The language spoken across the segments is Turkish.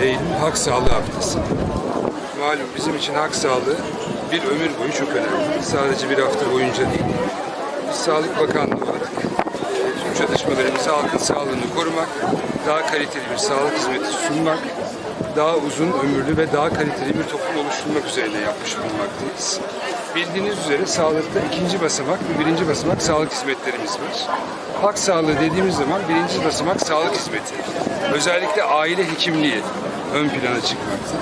Eylül Halk Sağlığı Haftası. Malum bizim için halk sağlığı bir ömür boyu çok önemli. Sadece bir hafta boyunca değil. Biz Sağlık Bakanlığı olarak e, tüm çalışmalarımızı halkın sağlığını korumak, daha kaliteli bir sağlık hizmeti sunmak, daha uzun ömürlü ve daha kaliteli bir toplum oluşturmak üzerine yapmış bulunmaktayız. Bildiğiniz üzere sağlıkta ikinci basamak ve birinci basamak sağlık hizmetlerimiz var. Halk sağlığı dediğimiz zaman birinci basamak sağlık hizmeti. Özellikle aile hekimliği ön plana çıkmakta.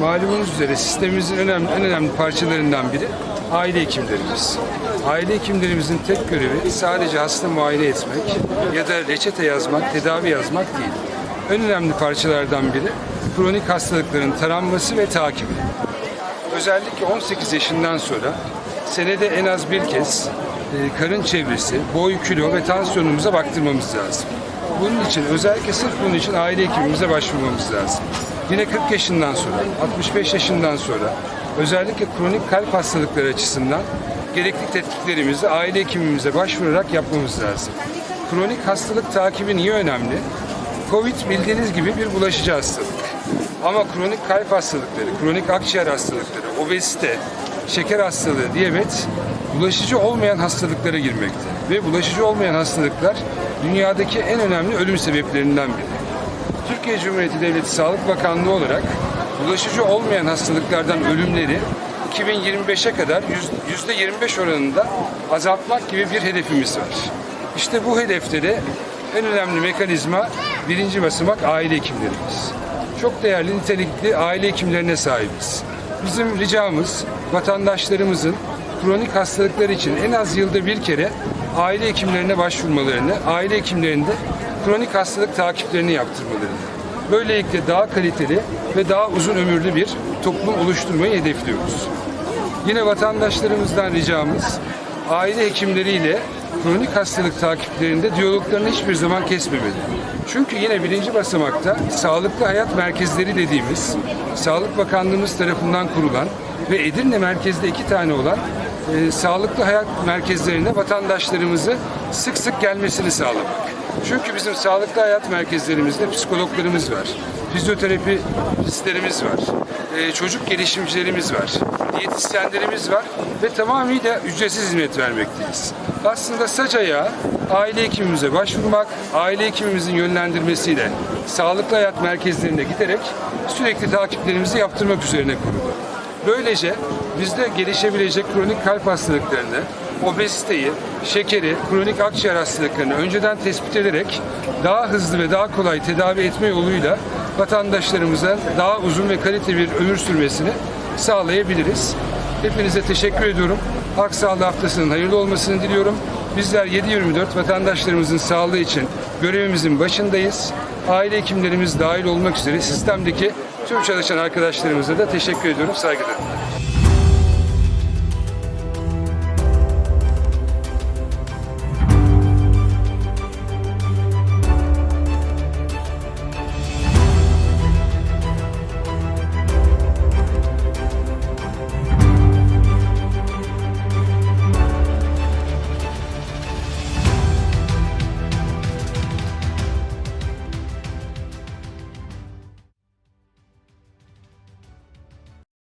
Malumunuz üzere sistemimizin önemli, en önemli parçalarından biri aile hekimlerimiz. Aile hekimlerimizin tek görevi sadece hasta muayene etmek ya da reçete yazmak, tedavi yazmak değil. En önemli parçalardan biri kronik hastalıkların taranması ve takibi. Özellikle 18 yaşından sonra senede en az bir kez e, karın çevresi, boy, kilo ve tansiyonumuza baktırmamız lazım. Bunun için özellikle sırf bunun için aile hekimimize başvurmamız lazım. Yine 40 yaşından sonra, 65 yaşından sonra özellikle kronik kalp hastalıkları açısından gerekli tetkiklerimizi aile hekimimize başvurarak yapmamız lazım. Kronik hastalık takibi niye önemli? Covid bildiğiniz gibi bir bulaşıcı hastalık. Ama kronik kalp hastalıkları, kronik akciğer hastalıkları, obezite, şeker hastalığı, diyabet bulaşıcı olmayan hastalıklara girmekte. Ve bulaşıcı olmayan hastalıklar dünyadaki en önemli ölüm sebeplerinden biri. Türkiye Cumhuriyeti Devleti Sağlık Bakanlığı olarak bulaşıcı olmayan hastalıklardan ölümleri 2025'e kadar %25 oranında azaltmak gibi bir hedefimiz var. İşte bu hedefte de en önemli mekanizma birinci basamak aile hekimlerimiz. Çok değerli, nitelikli aile hekimlerine sahibiz. Bizim ricamız vatandaşlarımızın kronik hastalıklar için en az yılda bir kere aile hekimlerine başvurmalarını, aile hekimlerinde kronik hastalık takiplerini yaptırmalarını. Böylelikle daha kaliteli ve daha uzun ömürlü bir toplum oluşturmayı hedefliyoruz. Yine vatandaşlarımızdan ricamız aile hekimleriyle kronik hastalık takiplerinde diyaloglarını hiçbir zaman kesmemeli. Çünkü yine birinci basamakta sağlıklı hayat merkezleri dediğimiz Sağlık Bakanlığımız tarafından kurulan ve Edirne merkezde iki tane olan e, sağlıklı hayat merkezlerine vatandaşlarımızı sık sık gelmesini sağlamak. Çünkü bizim sağlıklı hayat merkezlerimizde psikologlarımız var, fizyoterapistlerimiz var, e, çocuk gelişimcilerimiz var, diyetisyenlerimiz var ve tamamıyla ücretsiz hizmet vermekteyiz. Aslında saç ayağı aile hekimimize başvurmak, aile hekimimizin yönlendirmesiyle sağlıklı hayat merkezlerine giderek sürekli takiplerimizi yaptırmak üzerine kurulu. Böylece bizde gelişebilecek kronik kalp hastalıklarını, obeziteyi, şekeri, kronik akciğer hastalıklarını önceden tespit ederek daha hızlı ve daha kolay tedavi etme yoluyla vatandaşlarımıza daha uzun ve kaliteli bir ömür sürmesini sağlayabiliriz. Hepinize teşekkür ediyorum. Halk Sağlığı Haftası'nın hayırlı olmasını diliyorum. Bizler 7-24 vatandaşlarımızın sağlığı için görevimizin başındayız. Aile hekimlerimiz dahil olmak üzere sistemdeki tüm çalışan arkadaşlarımıza da teşekkür ediyorum, saygılarım.